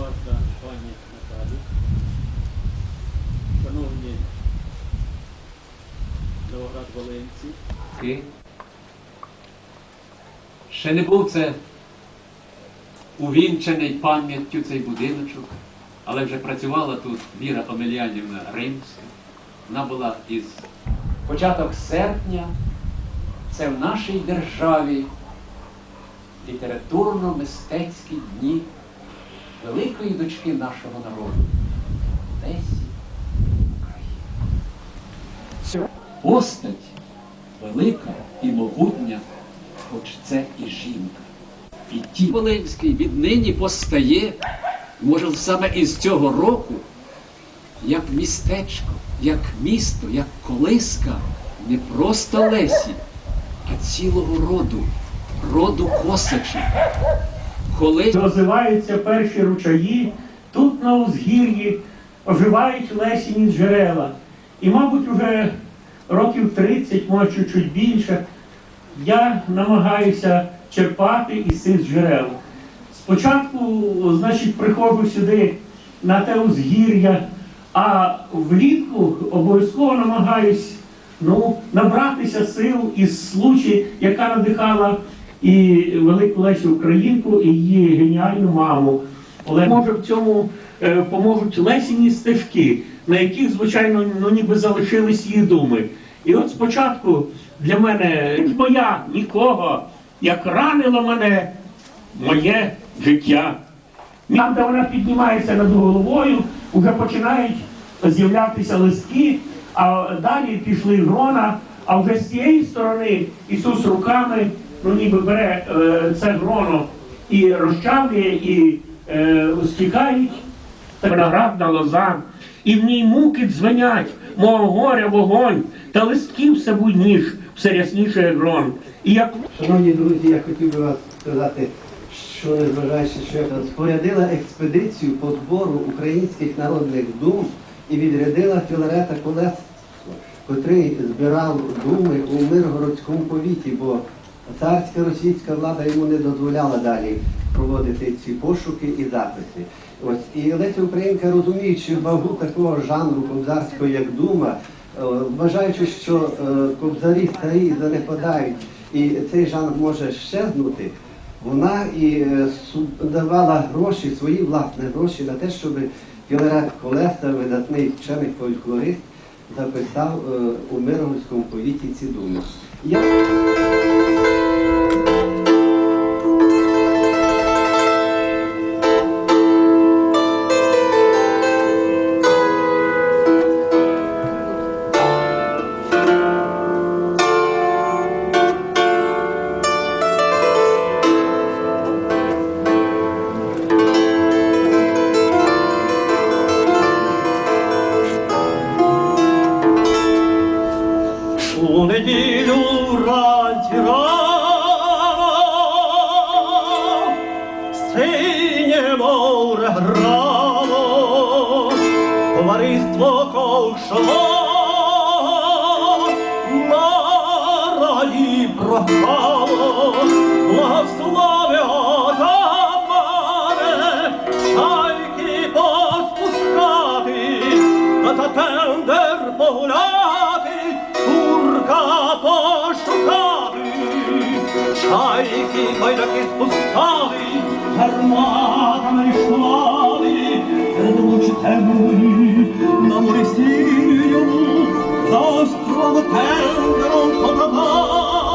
за пані Наталю. Шановні Новоград Волинці, Ти. Ще не був це увінчений пам'яттю цей будиночок, але вже працювала тут Віра Омельянівна Римська. Вона була із початок серпня. Це в нашій державі літературно-мистецькі дні великої дочки нашого народу Лесі України. Постать велика і могутня, хоч це і жінка. І ті Волинський віднині постає, може, саме із цього року, як містечко, як місто, як колиска не просто Лесі, а цілого роду, роду косачів. Коли Розливаються перші ручаї, тут на узгір'ї оживають лесіні джерела. І, мабуть, уже років 30, може чуть більше, я намагаюся черпати із цих джерел. Спочатку, значить, приходжу сюди на те узгір'я, а влітку обов'язково намагаюсь ну, набратися сил із случаї, яка надихала і велику Лесю Українку, і її геніальну маму. Але може в цьому е, поможуть лесіні стежки, на яких, звичайно, ну ніби залишились її думи. І от спочатку для мене моя нікого, як ранило мене моє життя. Там, де вона піднімається над головою, вже починають з'являтися листки, а далі пішли грона, а вже з цієї сторони Ісус руками ну, ніби бере е, це гроно і розчавлює, і е, стікають. Та виноградна лоза, і в ній муки дзвенять, мов горя вогонь, та листків все буйніш, все рясніше як грон. І як Шановні друзі, я хотів би вас сказати, що незважаючи, що я спорядила експедицію по збору українських народних дум і відрядила Філарета Колесо, котрий збирав думи у Миргородському повіті, бо царська російська влада йому не дозволяла далі проводити ці пошуки і записи. Ось і Леся Українка, розуміючи вагу такого жанру кобзарського, як дума, е, вважаючи, що е, кобзарі старі занепадають, і цей жанр може щезнути, вона і е, давала гроші, свої власні гроші на те, щоб Філарет Колеса, видатний вчений фольклорист, записав у Миргородському повіті ці думи. Я... прохало, благослови отамане, чайки поспускати, та за тендер погуляти, курка пошукати, чайки байдаки спускали, гарматами йшли, серед луч на тендером подавали,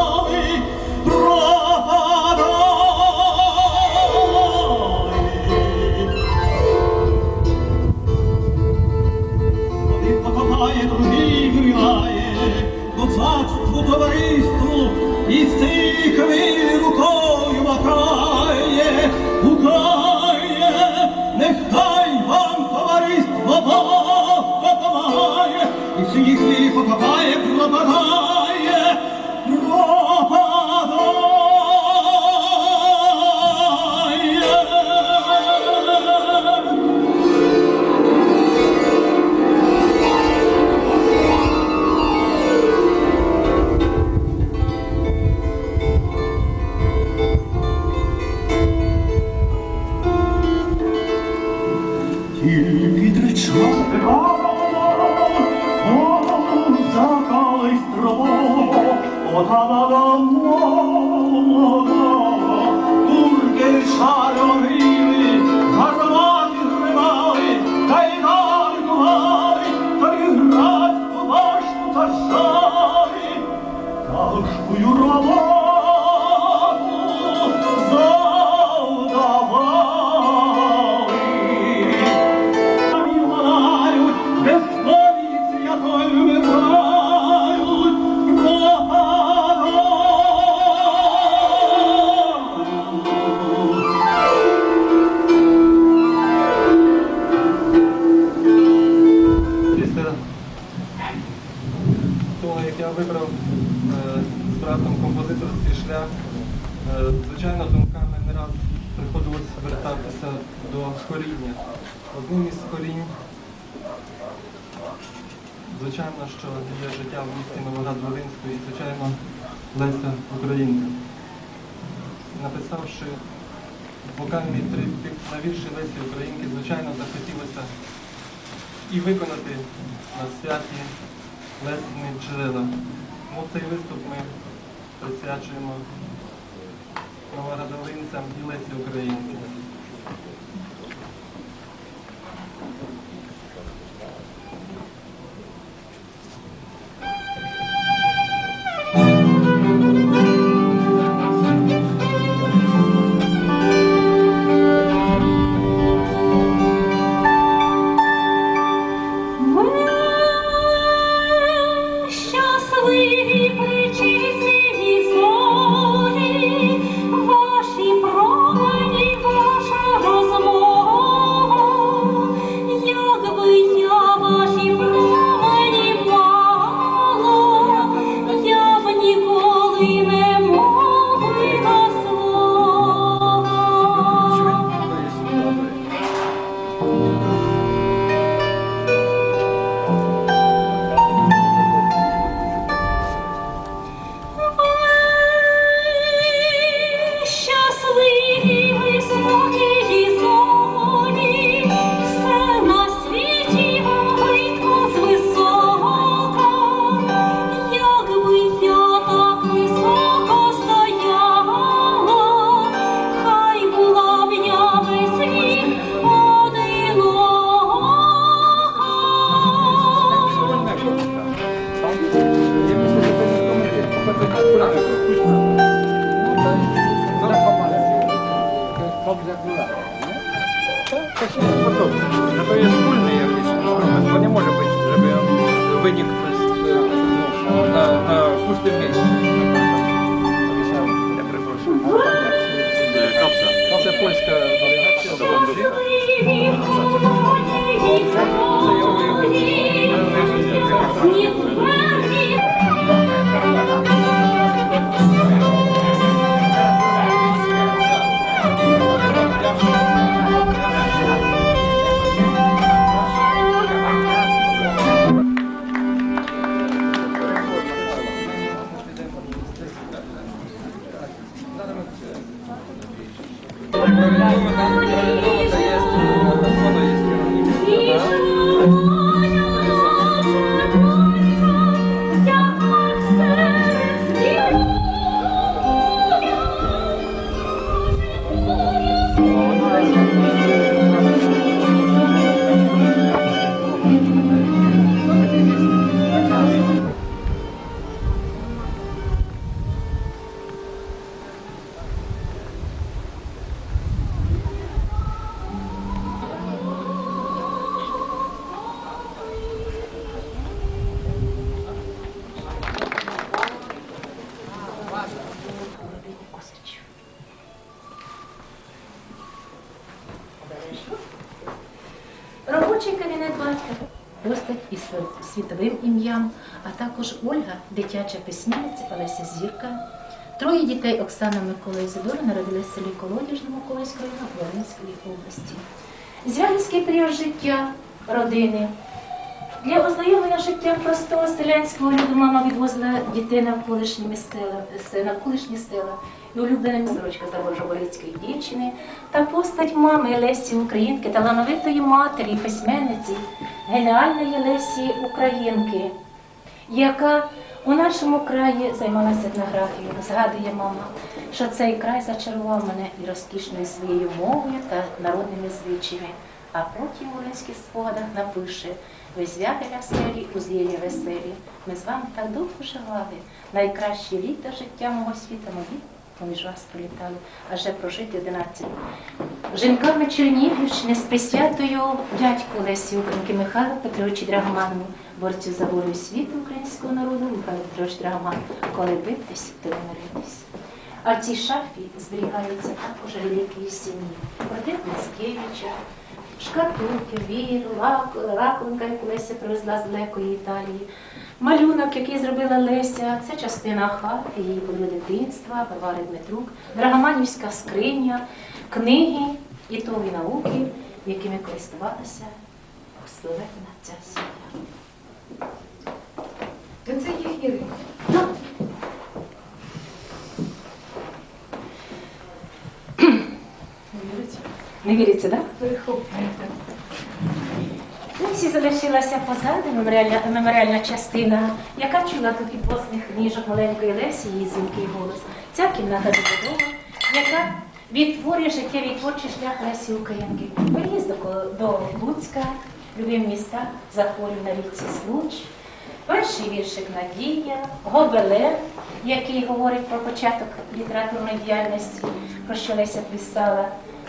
і виконати на святі Лесні джерела. Ну, Тому цей виступ ми присвячуємо новородовинцям і Лесі Українцям. 힘들게 робочий кабінет батька, постать із світовим ім'ям, а також Ольга, дитяча письменниця Олеся Зірка. Троє дітей Оксана Микола Ізидора народилися в селі Колодіжному Колиської на Волинської області. Зв'язкий період життя родини. Для ознайомлення життя простого селянського люду мама відвозила дітей на колишні е, села на навколишні села. Ну, і улюблена мізрочка Заборжоборицької дівчини та постать мами Лесі Українки, талановитої матері, письменниці, геніальної Лесі Українки, яка у нашому краї займалася етнографією. Згадує мама, що цей край зачарував мене і розкішною своєю мовою та народними звичаями. А потім у Леських спогадах напише Везвяти веселі, узлєві веселі. Ми з вами так довго живали. Найкращі літа життя мого світа, мої поміж вас пролітали, аже прожити 11. Жінками Чернігівщини з присвятою дядьку Лесі Українки Михайло Петровичу Драгоману, борцю за волю світу українського народу, Михайло Петрович Драгоман, коли битись, то миритись. А в цій шафі зберігаються також реліквії сім'ї, портрет Мицкевича, шкатулки, вір, лак, раковинка, яку Леся привезла з далекої Італії, малюнок, який зробила Леся, це частина хати, її подруги дитинства, Варвари Дмитрук, Драгоманівська скриня, книги і тові науки, якими користувалася славетна ця сім'я. Це їхні речі. Не віриться, так? Перехоплюєте. Лесі залишилася позаду меморіальна, меморіальна частина, яка чула тут від власних ніжок маленької Лесі її дзвінкий голос. Ця кімната добудова, яка відтворює життєвий творчий шлях Лесі Українки. Переїзд до, до Луцька, любим міста, захворів на річці Случ. Перший віршик Надія, Гобелен, який говорить про початок літературної діяльності, про що Леся писала.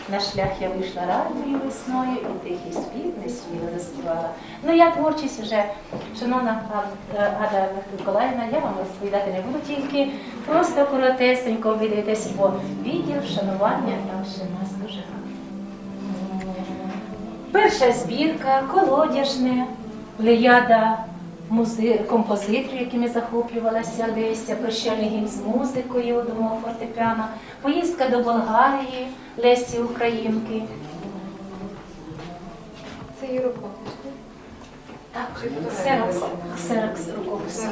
На шлях я вийшла ранньою весною, і тихий спів не свіло заспівала. Ну я творчість вже, шановна е, Ада Миколаївна, я вам розповідати не буду тільки просто коротесенько видайтесь, бо відділ вшанування там ще нас дуже. Перша збірка, колодяжне, плеяда музи... композиторів, якими захоплювалася Леся, прощальний гімн з музикою до мого фортепіано, поїздка до Болгарії Лесі Українки. Це її рукопис. Так, ксерокс, ксерокс рукопис.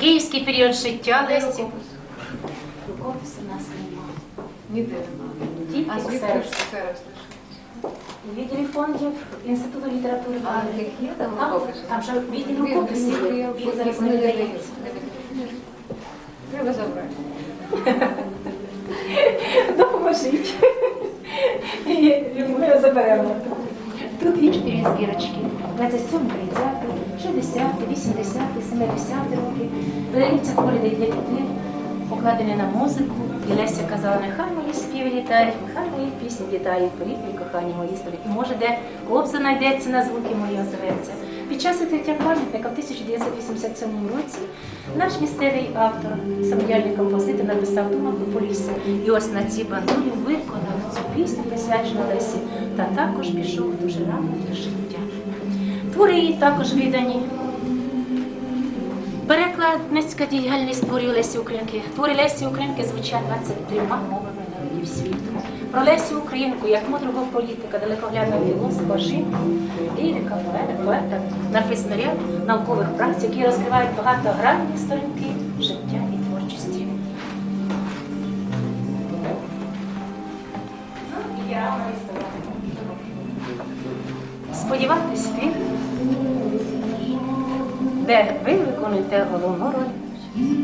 Київський період життя Лесі. рукопис? Рукопису у нас немає. Ніде немає. Тільки А звідки ксерокс. У відділі фондів Інституту літератури А Бали. є там Там, там же відділ рукописів, він- зараз не видається. Треба забрати. Допоможіть. Ми його заберемо. Тут є чотири збірочки. 27, 30, 60, 80, 70 роки. Видаються творі для дітей, покладені на музику. І Леся казала, нехай мої літають, нехай мої пісні літають, порівні кохані мої. І може де кобза знайдеться на звуки мої озоветься. Під час відкриття пам'ятника в 1987 році наш місцевий автор, самодіяльний композитор написав думав про Полісся. І ось на цій бандурі виконав цю пісню, присвячену Лесі, та також пішов дуже рано до життя. Твори її також видані. Перекладницька діяльність творів Лесі Українки. Твори Лесі Українки звучать 23 мовами світу. Про Лесю Українку як мудрого політика, далекоглядного філософа, жінку, лірика, поета, поета, написано наукових праць, які розкривають багатогранні сторінки життя і творчості. Ну, і я Сподіватись тих, де ви виконуєте головну роль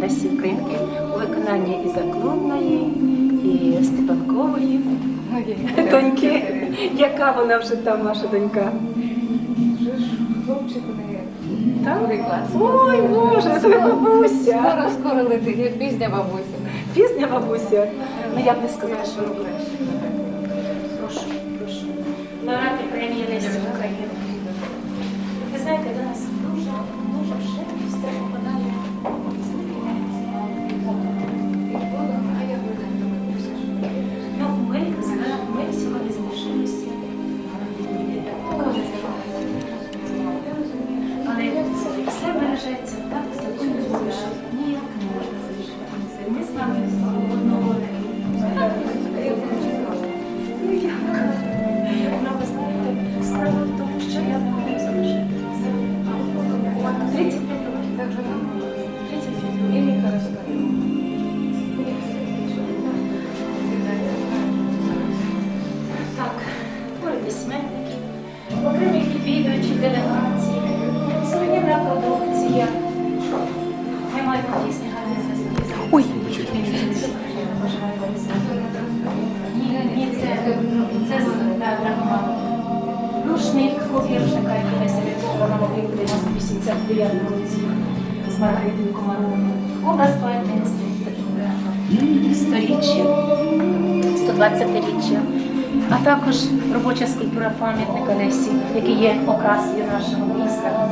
Лесі Українки у виконанні і Заклунної, і Степанкової доньки. Яка вона вже там, ваша донька? Вже ж хлопчик у неї. Так? Ой, Боже, це бабуся. Скоро, скоро летить, як пізня бабуся. Пізня бабуся. Ну я б не сказала, що Що з Маргаритою Комаровою. Образ поетеси, сторіччя, 120-річчя, а також робоча скульптура пам'ятника Лесі, який є окрасою нашого міста.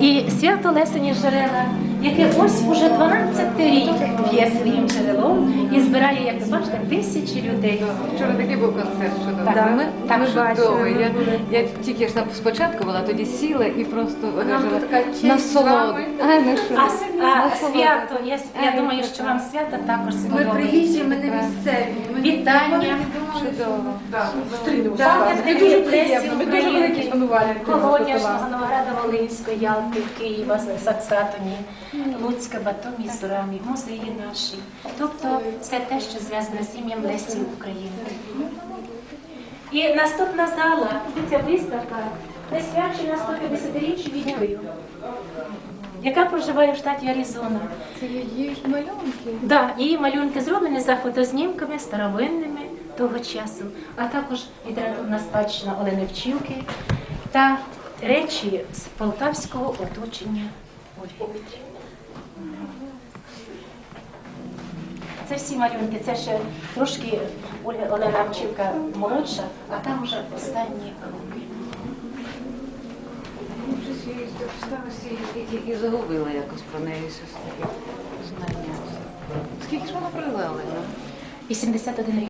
І свято Лесені Жерела, яке ось уже 12 рік є своїм джерелом і збирає, як ви бачите, тисячі людей. Вчора такий був концерт чудовий. Так, ми так ми чудовий. Я, я тільки ж там спочатку була, тоді сіла і просто вижила насолоду. з. А, ну? А, с- а свято, я, я Ай, думаю, що вам свято також Ми сподобається. приїжджі, ми не місцеві. Вітання. Чудово. Пам'ятник дуже Лесі приємно. Ми дуже великі шанувальники цього Колонячного. Новограда Волинського, Ялти, Києва, Саксатоні, Луцька, Батумі, Сурамі, музеї наші. Тобто все те, що зв'язане з ім'ям Лесі України. І наступна зала, ця виставка, присвячена 150-річчю Відьмою, яка проживає в штаті Аризона. Це її малюнки. Да, її малюнки зроблені за фотознімками старовинними того часу, а також літературна спадщина Олени Вчілки та речі з полтавського оточення Ольги. Це всі малюнки, це ще трошки Олена Вчілка молодша, а там вже останні сталося і, загубила якось про неї знання. Скільки ж вона прожила? Олена? 81 рік.